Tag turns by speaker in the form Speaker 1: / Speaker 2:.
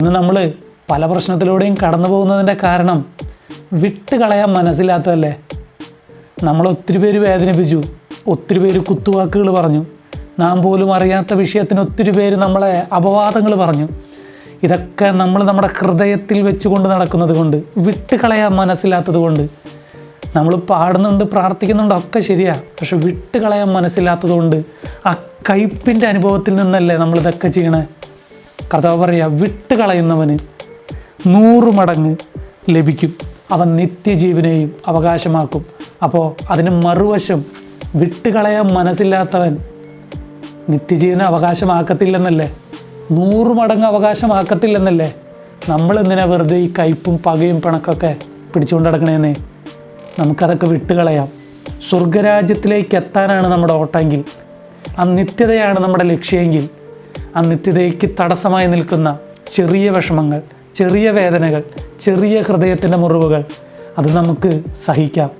Speaker 1: ഇന്ന് നമ്മൾ പല പ്രശ്നത്തിലൂടെയും കടന്നു പോകുന്നതിന്റെ കാരണം വിട്ടുകളയാൻ മനസ്സിലാത്തതല്ലേ നമ്മൾ ഒത്തിരി പേര് വേദനിപ്പിച്ചു ഒത്തിരി പേര് കുത്തുവാക്കുകൾ പറഞ്ഞു നാം പോലും അറിയാത്ത വിഷയത്തിന് ഒത്തിരി പേര് നമ്മളെ അപവാദങ്ങൾ പറഞ്ഞു. ഇതൊക്കെ നമ്മൾ നമ്മുടെ ഹൃദയത്തിൽ വെച്ചുകൊണ്ട് നടക്കുന്നത് കൊണ്ട് വിട്ടുകളയാൻ മനസ്സിലാത്തത് കൊണ്ട്. നമ്മൾ പാടുന്നുണ്ട് പ്രാർത്ഥിക്കുന്നുണ്ട് ഒക്കെ ശരിയാണ് പക്ഷെ വിട്ടുകളയാൻ മനസ്സിലാത്തത് കൊണ്ട് ആ കയ്പിന്റെ അനുഭവത്തിൽ നിന്നല്ലേ നമ്മളിതൊക്കെ ചെയ്യണേ? കർത്താവ് പറയുക വിട്ടുകളയുന്നവന് നൂറ് മടങ്ങ് ലഭിക്കും. അവൻ നിത്യജീവനെയും അവകാശമാക്കും. അപ്പോൾ അതിന് മറുവശം വിട്ടുകളയാൻ മനസ്സില്ലാത്തവൻ നിത്യജീവനെ അവകാശമാക്കത്തില്ലെന്നല്ലേ? നൂറ് മടങ്ങ് അവകാശമാക്കത്തില്ലെന്നല്ലേ? നമ്മൾ എന്തിനാ വെറുതെ ഈ കയ്പും പകയും പിണക്കൊക്കെ പിടിച്ചുകൊണ്ട് നടക്കണേന്നേ? നമുക്കതൊക്കെ വിട്ടുകളയാം. സ്വർഗരാജ്യത്തിലേക്ക് എത്താനാണ് നമ്മുടെ ഓട്ടമെങ്കിൽ. ആ നിത്യതയാണ് നമ്മുടെ ലക്ഷ്യമെങ്കിൽ. ആ നിത്യതയ്ക്ക് തടസ്സമായി നിൽക്കുന്ന ചെറിയ വിഷമങ്ങൾ ചെറിയ വേദനകൾ ചെറിയ ഹൃദയത്തിന്റെ മുറിവുകൾ അത് നമുക്ക് സഹിക്കാം.